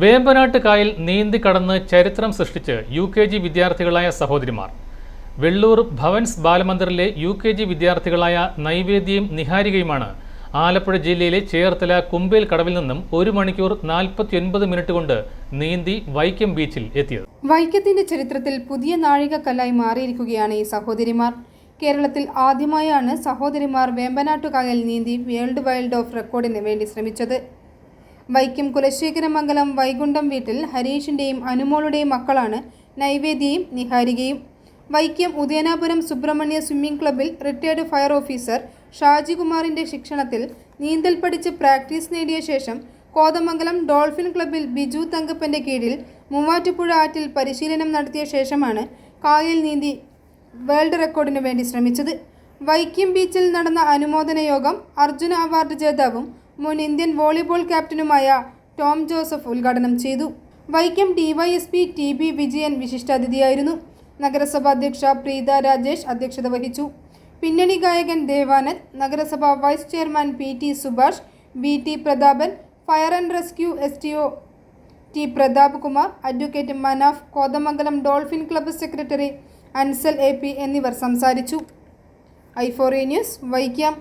വേമ്പനാട്ട് കായൽ നീന്തി കടന്ന് ചരിത്രം സൃഷ്ടിച്ച് യു കെ ജി വിദ്യാർത്ഥികളായ സഹോദരിമാർ. വെള്ളൂർ ഭവൻസ് ബാലമന്ദിറിലെ യു കെ ജി വിദ്യാർത്ഥികളായ നൈവേദ്യയും നിഹാരികയുമാണ് ആലപ്പുഴ ജില്ലയിലെ ചേർത്തല കുമ്പേൽ കടവിൽ നിന്നും ഒരു മണിക്കൂർ നാൽപ്പത്തിയൊൻപത് മിനിറ്റ് കൊണ്ട് നീന്തി വൈക്കം ബീച്ചിൽ എത്തിയത്. വൈക്കത്തിന്റെ ചരിത്രത്തിൽ പുതിയ നാഴികക്കല്ലായി മാറിയിരിക്കുകയാണ് ഈ സഹോദരിമാർ. കേരളത്തിൽ ആദ്യമായാണ് സഹോദരിമാർ വേമ്പനാട്ടുകായൽ നീന്തി വേൾഡ് വൈൽഡ് ഓഫ് റെക്കോർഡിന് വേണ്ടി ശ്രമിച്ചത്. വൈക്കം കുലശേഖരമംഗലം വൈകുണ്ഠം വീട്ടിൽ ഹരീഷിന്റെയും അനുമോളുടെയും മക്കളാണ് നൈവേദ്യയും നിഹാരികയും. വൈക്കം ഉദയനാപുരം സുബ്രഹ്മണ്യ സ്വിമ്മിംഗ് ക്ലബ്ബിൽ റിട്ടയർഡ് ഫയർ ഓഫീസർ ഷാജികുമാറിന്റെ ശിക്ഷണത്തിൽ നീന്തൽ പഠിച്ച് പ്രാക്ടീസ് നേടിയ ശേഷം കോതമംഗലം ഡോൾഫിൻ ക്ലബ്ബിൽ ബിജു തങ്കപ്പന്റെ കീഴിൽ മൂവാറ്റുപുഴ ആറ്റിൽ പരിശീലനം നടത്തിയ ശേഷമാണ് കായൽ നീന്തി വേൾഡ് റെക്കോർഡിനു വേണ്ടി ശ്രമിച്ചത്. വൈക്കം ബീച്ചിൽ നടന്ന അനുമോദന യോഗം അർജുന അവാർഡ് ജേതാവും മുൻ ഇന്ത്യൻ വോളിബോൾ ക്യാപ്റ്റനുമായ ടോം ജോസഫ് ഉദ്ഘാടനം ചെയ്തു. Vaikom DYSP T B Vijayan വിശിഷ്ടാതിഥിയായിരുന്നു. നഗരസഭാ അധ്യക്ഷ പ്രീത രാജേഷ് അധ്യക്ഷത വഹിച്ചു. പിന്നണി ഗായകൻ ദേവാനന്ദ് നഗരസഭാ vice chairman P T Subhash B T Prathapan fire and rescue S T O T Prathap Kumar advocate Manaf Kothamangalam dolphin club secretary Ansal A P എന്നിവർ സംസാരിച്ചു. ഐഫോറി news Vaikom.